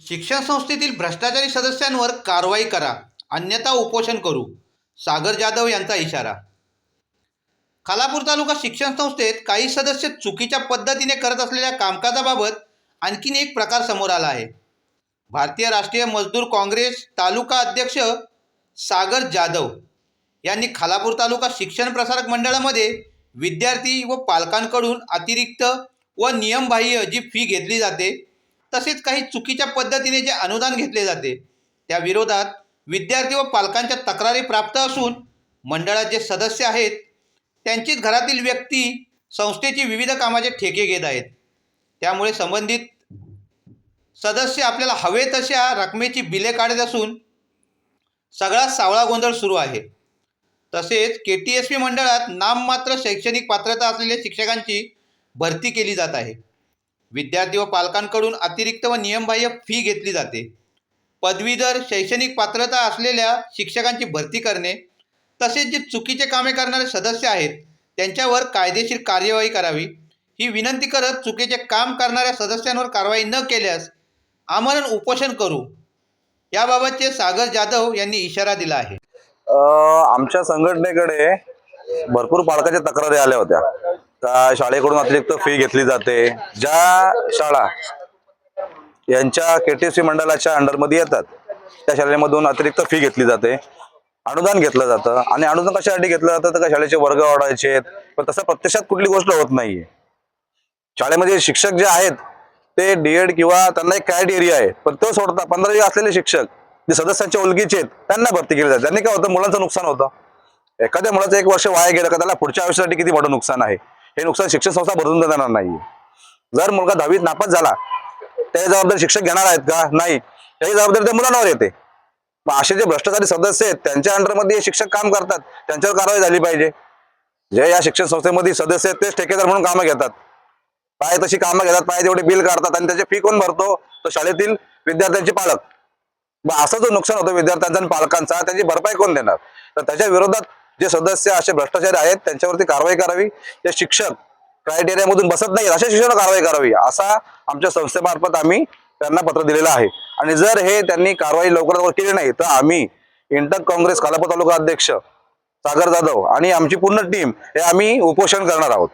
शिक्षण संस्थेतील भ्रष्टाचारी सदस्यांवर कारवाई करा. अन्यथा उपोषण करू. सागर जाधव यांचा इशारा. खालापूर तालुका शिक्षण संस्थेत काही सदस्य चुकीच्या पद्धतीने करत असलेल्या कामकाजाबाबत आणखीन एक प्रकार समोर आला आहे. भारतीय राष्ट्रीय मजदूर काँग्रेस तालुका अध्यक्ष सागर जाधव यांनी खालापूर तालुका शिक्षण प्रसारक मंडळामध्ये विद्यार्थी व पालकांकडून अतिरिक्त व नियमबाह्य जी फी घेतली जाते तसेच काही चुकीच्या पद्धतीने जे अनुदान घेतले जाते त्या विरोधात विद्यार्थी व पालकांच्या तक्रारी प्राप्त असून मंडळात जे सदस्य आहेत त्यांचीच घरातील व्यक्ती संस्थेची विविध कामाचे ठेके घेत आहेत. त्यामुळे संबंधित सदस्य आपल्याला हवे तशा रकमेची बिले काढत असून सगळा सावळा गोंधळ सुरू आहे. तसेच के टी एस पी मंडळात नाममात्र शैक्षणिक पात्रता असलेल्या शिक्षकांची भरती केली जात आहे. विद्यार्थी व पालकांकडून अतिरिक्त व नियमबाह्य फी घेतली जाते. पदवीधर शैक्षणिक पात्रता असलेल्या शिक्षकांची भरती करणे तसेच जे चुकीचे कामे करणारे सदस्य आहेत त्यांच्यावर कायदेशीर कार्यवाही करावी. ही विनंती करत चुकीचे काम करणाऱ्या सदस्यांवर कारवाई न केल्यास आमरण उपोषण करू. याबाबतचे सागर जाधव यांनी इशारा दिला आहे. आमच्या संघटनेकडे भरपूर पालकाच्या तक्रारी आल्या होत्या. शाळेकडून अतिरिक्त फी घेतली जाते. ज्या शाळा यांच्या केटीसी मंडळाच्या अंडरमध्ये येतात त्या शाळेमधून अतिरिक्त फी घेतली जाते. अनुदान घेतलं जातं आणि अनुदान कशासाठी घेतलं जातं? तर का शाळेचे वर्ग वाढायचे आहेत. पण तसं प्रत्यक्षात कुठली गोष्ट होत नाहीये. शाळेमध्ये शिक्षक जे आहेत ते डीएड किंवा त्यांना एक क्रायटेरिया आहे. पण तो सोडता पंधरावी असलेले शिक्षक जे सदस्यांच्या ओळखीचे आहेत त्यांना भरती केली जाते. त्यांनी काय होतं? मुलांचं नुकसान होतं. एखाद्या मुलाचं एक वर्ष वाया गेलं का त्याला पुढच्या आयुष्यासाठी किती मोठं नुकसान आहे? हे नुकसान शिक्षण संस्था भरून देणार नाही जर मुलगा दहावीत नापास झाला त्याची जबाबदारी शिक्षक घेणार आहेत का? नाही. त्याची जबाबदारी त्या मुलांवर येते. मग असे जे भ्रष्टाचारी सदस्य आहेत त्यांच्या अंडरमध्ये हे शिक्षक काम करतात. त्यांच्यावर कारवाई झाली पाहिजे. जे या शिक्षण संस्थेमध्ये सदस्य आहेत तेच ठेकेदार म्हणून कामं घेतात. पाय तशी कामं घेतात पाय तेवढे बिल काढतात आणि त्याचे फी कोण भरतो? तर शाळेतील विद्यार्थ्यांचे पालक. मग असं जो नुकसान होतं विद्यार्थ्यांचा आणि पालकांचा त्याची भरपाई कोण देणार? तर त्याच्या विरोधात जे सदस्य असे भ्रष्टाचारी आहेत त्यांच्यावरती कारवाई करावी. जे शिक्षक क्रायटेरियामधून बसत नाही अशा शिक्षकांना कारवाई करावी असा आमच्या संस्थेमार्फत आम्ही त्यांना पत्र दिलेलं आहे. आणि जर हे त्यांनी कारवाई लवकरात लवकर केली नाही तर आम्ही इंटक काँग्रेस खालापूर तालुका अध्यक्ष सागर जाधव आणि आमची पूर्ण टीम हे आम्ही उपोषण करणार आहोत.